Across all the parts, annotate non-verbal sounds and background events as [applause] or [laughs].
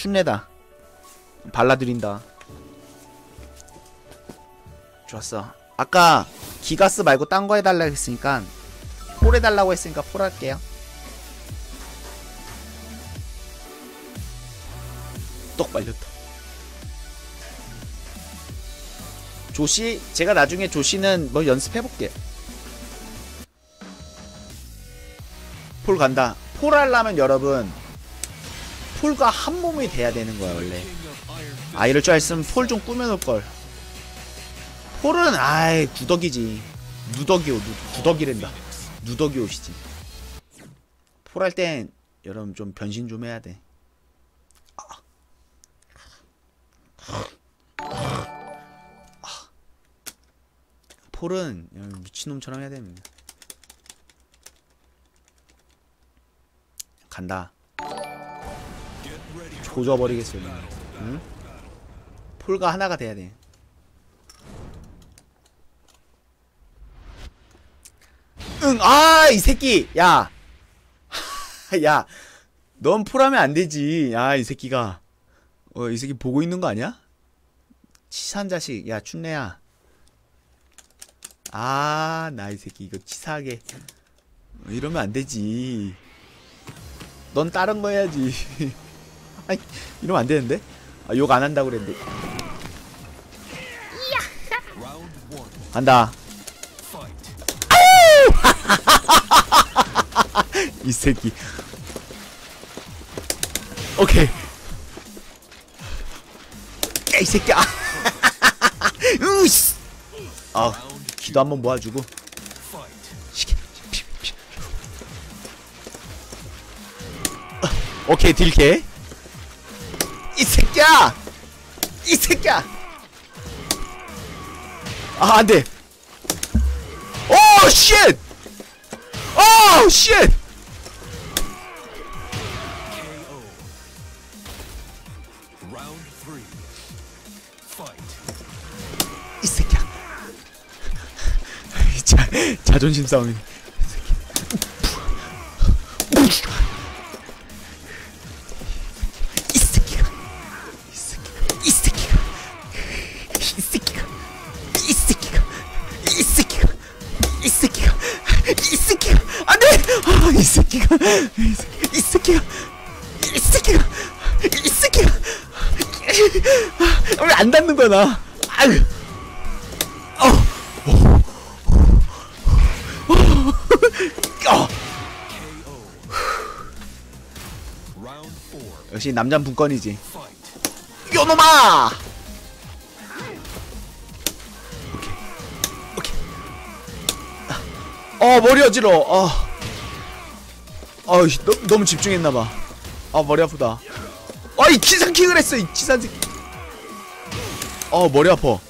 춘내다. 발라드린다. 좋았어. 아까 기가스 말고 딴 거 해달라고 했으니까 폴 해달라고 했으니까 폴 할게요. 똑 빨렸다. 조시 제가 나중에 조시는 뭐 연습해볼게. 폴 간다. 폴 하려면 여러분 폴과 한 몸이 돼야 되는 거야 원래. 아 이럴 줄 알았으면 폴 좀 꾸며놓을걸. 폴은 아이 구덕이지. 누덕이오 누, 구덕이랜다. 누덕이 옷이지 폴 할 땐 여러분 좀 변신 좀 해야 돼. 폴은 미친놈처럼 해야 됩니다. 간다 조져버리겠어요 그냥. 응? 폴과 하나가 돼야 돼 응, 아, 이 새끼, 야, [laughs] 야, 넌 폴하면 안 되지. 야, 이 새끼가, 어, 이 새끼 보고 있는 거 아니야? 치사한 자식, 야, 춘내야. 아, 나 이 새끼 이거 치사하게 어, 이러면 안 되지. 넌 다른 거 해야지. [laughs] 이러면 안 되는데? 아, 욕 안 한다고 그랬는데. 간다. [laughs] 이 새끼. 오케이. 야, 이 새끼야. [laughs] 으씨. 아, 기도 한번 모아주고. 오케이, 딜케. 이 새끼야! 이 새끼야! 아, 안 돼. 오, 쉣! 오, 쉣! 이 새끼야. [laughs] 자, 자존심 싸움이. 이 이 새끼가. 안 돼! 아, 이 새끼가. 이 새끼가. 이 새끼가. 이 새끼가. 이 새끼가. 왜안 닿는 거야, 나? 아유. 어. Round four. 역시 분건이지. Fight. 요놈아! 어, 머리 어지러워. 아. 아, 씨, 너, 너무 집중했나봐. 아, 머리 아프다. 아, 이 기상킥을 했어, 이 치산 새끼. 어, 머리 round.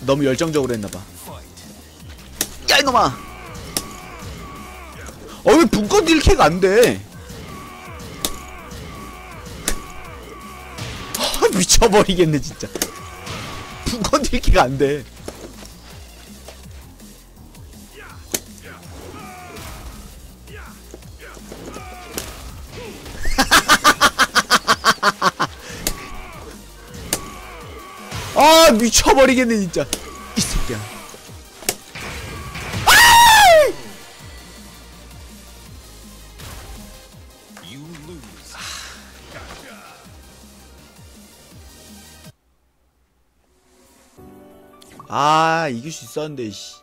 너무 열정적으로 했나봐. 야, 이놈아! 어, 왜 분건 딜캐가 안 돼? 아, 미쳐버리겠네, 진짜. 딜캐가 안 돼. [laughs] 아, 미쳐버리겠네, 진짜. 이 새끼야. 아 이길 수 있었는데 씨.